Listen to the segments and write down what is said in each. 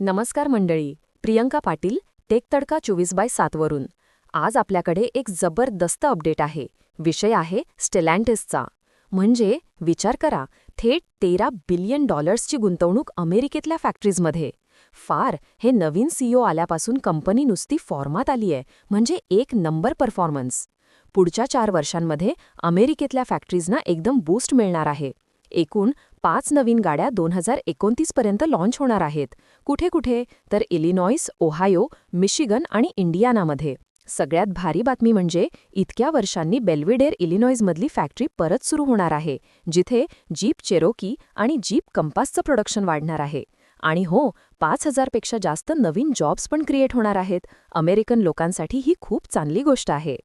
नमस्कार मंडळी प्रियंका पाटील टेक तडका चोवीस बाय सातवरून आज आपल्याकडे एक जबरदस्त अपडेट आहे. विषय आहे स्टेलँटिसचा. म्हणजे विचार करा थेट तेरा बिलियन डॉलर्सची गुंतवणूक अमेरिकेतल्या फॅक्टरीजमध्ये. फार हे नवीन सीईओ आल्यापासून कंपनी नुसती फॉर्मात आली आहे. म्हणजे एक नंबर परफॉर्मन्स. पुढच्या चार वर्षांमध्ये अमेरिकेतल्या फॅक्टरीजना एकदम बूस्ट मिळणार आहे. एकूण पाच नवीन गाड्या दोन हजार एकोणतीसपर्यंत लाँच होणार आहेत. कुठे कुठे? तर इलिनॉईस ओहायो मिशिगन आणि इंडियानामध्ये सगळ्यात भारी बातमी म्हणजे इतक्या वर्षांनी बेल्विडेर इलिनॉईजमधली फॅक्टरी परत सुरू होणार आहे जिथे जीप चेरोकी आणि जीप कंपासचं प्रोडक्शन वाढणार आहे. आणि हो पाच हजारपेक्षा जास्त नवीन जॉब्स पण क्रिएट होणार आहेत. अमेरिकन लोकांसाठी ही खूप चांगली गोष्ट आहे.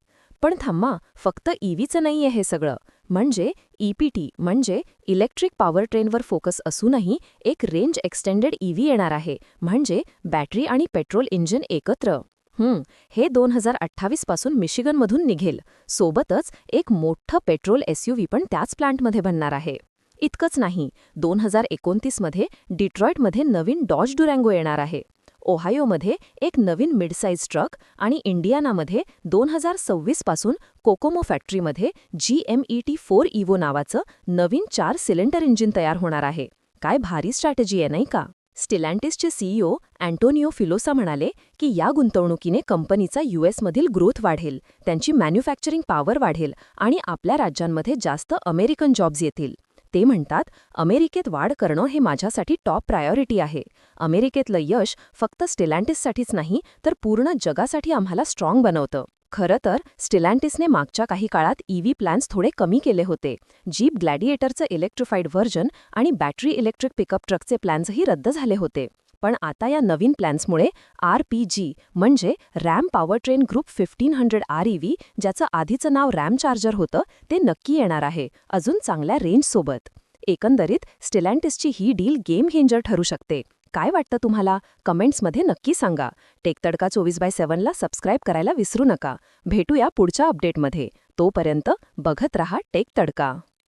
पण थांबा फक्त ईव्हीचं नाहीये हे सगळं. म्हणजे ईपीटी म्हणजे इलेक्ट्रिक पॉवर ट्रेनवर फोकस असूनही एक रेंज एक्सटेंडेड ईव्ही येणार आहे म्हणजे बॅटरी आणि पेट्रोल इंजिन एकत्र. हं, हे दोन हजार अठ्ठावीसपासून मिशिगनमधून निघेल. सोबतच एक मोठं पेट्रोल एसयूव्ही पण त्याच प्लांटमध्ये बनणार आहे. इतकंच नाही दोन हजार एकोणतीसमध्ये डिट्रॉईटमध्ये नवीन डॉज डुरँगो येणार आहे. ओहायोमध्ये एक नवीन मिडसाईज ट्रक आणि इंडियानामध्ये दोन हजार सव्वीसपासून कोकोमो फॅक्टरीमध्ये G M E T four Evo नावाचं नवीन चार सिलेंडर इंजिन तयार होणार आहे. काय भारी स्ट्रॅटेजी आहे नाही का? स्टिलँटिसचे सीईओ अँटोनिओ फिलोसा म्हणाले की या गुंतवणुकीने कंपनीचा यूएसमधील ग्रोथ वाढेल त्यांची मॅन्युफॅक्चरिंग पॉवर वाढेल आणि आपल्या राज्यांमध्ये जास्त अमेरिकन जॉब्स येतील. ते म्हणतात अमेरिकेत वाढ करणं हे माझ्यासाठी टॉप प्रायोरिटी आहे. अमेरिकेतलं यश फक्त स्टिलँटिससाठीच नाही तर पूर्ण जगासाठी आम्हाला स्ट्रॉंग बनवतं. खरं तर स्टिलँटिसने मागच्या काही काळात ईव्ही प्लॅन्स थोडे कमी केले होते. जीप ग्लॅडिएटरचं इलेक्ट्रिफाईड व्हर्जन आणि बॅटरी इलेक्ट्रिक पिकअप ट्रकचे प्लॅन्सही रद्द झाले होते. पण आता या नवीन प्लॅन्समुळे आर पी जी म्हणजे Ram powertrain group fifteen hundred R V ज्याचं आधीचं नाव रॅम चार्जर होतं ते नक्की येणार आहे अजून चांगल्या रेंजसोबत. एकंदरीत स्टिलँटिसची ही डील गेम हेंजर ठरू शकते. काय वाटतं तुम्हाला? कमेंट्समध्ये नक्की सांगा. टेक तडका चोवीस बाय सेव्हनला सबस्क्राईब करायला विसरू नका. भेटूया पुढच्या अपडेटमध्ये. तोपर्यंत बघत रहा टेक तडका